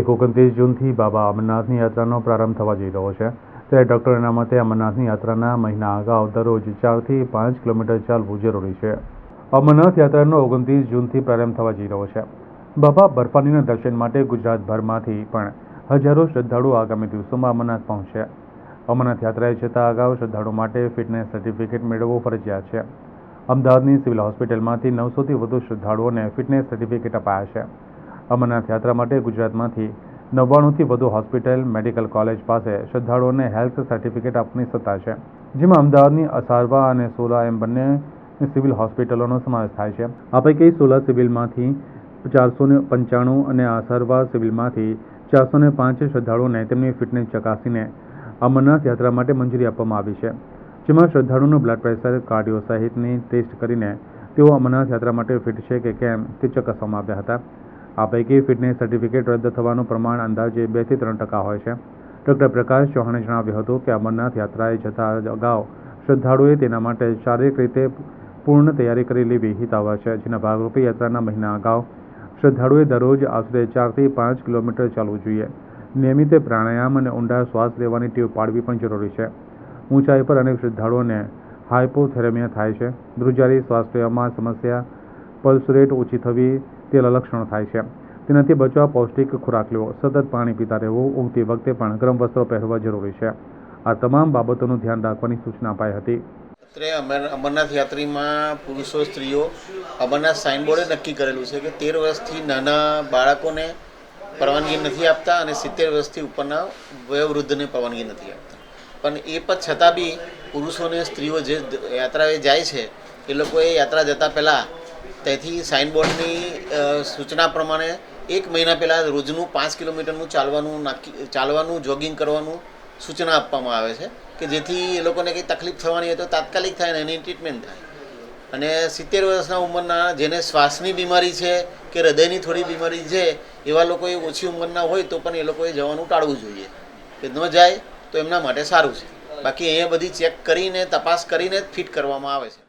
એક ઓગણત્રીસ જૂનથી બાબા અમરનાથની યાત્રાનો પ્રારંભ થવા જઈ રહ્યો છે. ત્યારે ડૉક્ટરોના મતે અમરનાથની યાત્રાના મહિના અગાઉ દરરોજ ચારથી પાંચ કિલોમીટર ચાલવું જરૂરી છે. અમરનાથ યાત્રાનો ઓગણત્રીસ જૂનથી પ્રારંભ થવા જઈ રહ્યો છે. બાબા બર્ફાનીના દર્શન માટે ગુજરાતભરમાંથી પણ હજારો શ્રદ્ધાળુઓ આગામી દિવસોમાં અમરનાથ પહોંચશે. અમરનાથ યાત્રાએ જતા અગાઉ શ્રદ્ધાળુઓ માટે ફિટનેસ સર્ટિફિકેટ મેળવવું ફરજિયાત છે. અમદાવાદની સિવિલ હોસ્પિટલમાંથી નવસોથી વધુ શ્રદ્ધાળુઓને ફિટનેસ સર્ટિફિકેટ અપાયા છે. અમરનાથ યાત્રા માટે ગુજરાતમાંથી નવ્વાણુંથી વધુ હોસ્પિટલ, મેડિકલ કોલેજ પાસે શ્રદ્ધાળુઓને હેલ્થ સર્ટિફિકેટ આપવાની સત્તા છે, જેમાં અમદાવાદની અસારવા અને સોલા એમ બંને સિવિલ હોસ્પિટલોનો સમાવેશ થાય છે. આ પૈકી સોલા સિવિલમાંથી ચારસો ને પંચાણું અને અસારવા સિવિલમાંથી ચારસો ને પાંચ શ્રદ્ધાળુઓને તેમની ફિટનેસ ચકાસીને અમરનાથ યાત્રા માટે મંજૂરી આપવામાં આવી છે, જેમાં શ્રદ્ધાળુનું બ્લડ પ્રેશર, કાર્ડિયો સહિતની ટેસ્ટ કરીને તેઓ અમરનાથ યાત્રા માટે ફિટ છે કે કેમ તે ચકાસવામાં આવ્યા હતા. આ પૈકી ફિટનેસ સર્ટિફિકેટ રદ થવાનું પ્રમાણ અંદાજે બેથી ત્રણ ટકા હોય છે. ડૉક્ટર પ્રકાશ ચૌહાણે જણાવ્યું હતું કે અમરનાથ યાત્રાએ જતા અગાઉ શ્રદ્ધાળુએ તેના માટે શારીરિક રીતે પૂર્ણ તૈયારી કરી લેવી હિતાવહ છે. જેના ભાગરૂપે યાત્રાના મહિના અગાઉ શ્રદ્ધાળુએ દરરોજ આશરે ચારથી પાંચ કિલોમીટર ચાલવું જોઈએ. નિયમિત પ્રાણાયામ અને ઊંડા શ્વાસ લેવાની ટેવ પાડવી પણ જરૂરી છે. ઊંચાઈ પર અનેક શ્રદ્ધાળુઓને હાઇપોથેરેમિયા થાય છે. ધ્રુજારી શ્વાસ લેવામાં સમસ્યા પલ્સ રેટ ઓછી થવી તે લક્ષણ થાય છે. તેનાથી બચવા પૌષ્ટિક ખોરાક લેવો, સતત પાણી પીતા રહેવું ઊંઘતી વખતે પણ ગરમ વસ્ત્રો પહેરવા જરૂરી છે. આ તમામ બાબતોનું ધ્યાન રાખવાની સૂચના અપાઈ હતી. અમરનાથ યાત્રીમાં પુરુષો, સ્ત્રીઓ અમરનાથ સાઇનબોર્ડે નક્કી કરેલું છે કે તેર વર્ષથી નાના બાળકોને પરવાનગી નથી આપતા અને સિત્તેર વર્ષથી ઉપરના વયોવૃદ્ધને પરવાનગી નથી આપતા. પણ એ પણ છતાં બી પુરુષો અને સ્ત્રીઓ જે યાત્રાએ જાય છે, એ લોકોએ યાત્રા જતાં પહેલાં ત્યાંથી સાઇનબોર્ડની સૂચના પ્રમાણે એક મહિના પહેલાં રોજનું પાંચ કિલોમીટરનું ચાલવાનું નાખી, ચાલવાનું, જોગિંગ કરવાનું સૂચના આપવામાં આવે છે કે જેથી એ લોકોને કંઈ તકલીફ થવાની હોય તો તાત્કાલિક થાય ને એની ટ્રીટમેન્ટ થાય. અને સિત્તેર વર્ષના ઉંમરના જેને શ્વાસની બીમારી છે કે હૃદયની થોડી બીમારી છે, એવા લોકોએ ઓછી ઉંમરના હોય તો પણ એ લોકોએ જવાનું ટાળવું જોઈએ. કે ન જાય તો એમના માટે સારું છે. બાકી અહીંયા બધી ચેક કરીને, તપાસ કરીને જ ફિટ કરવામાં આવે છે.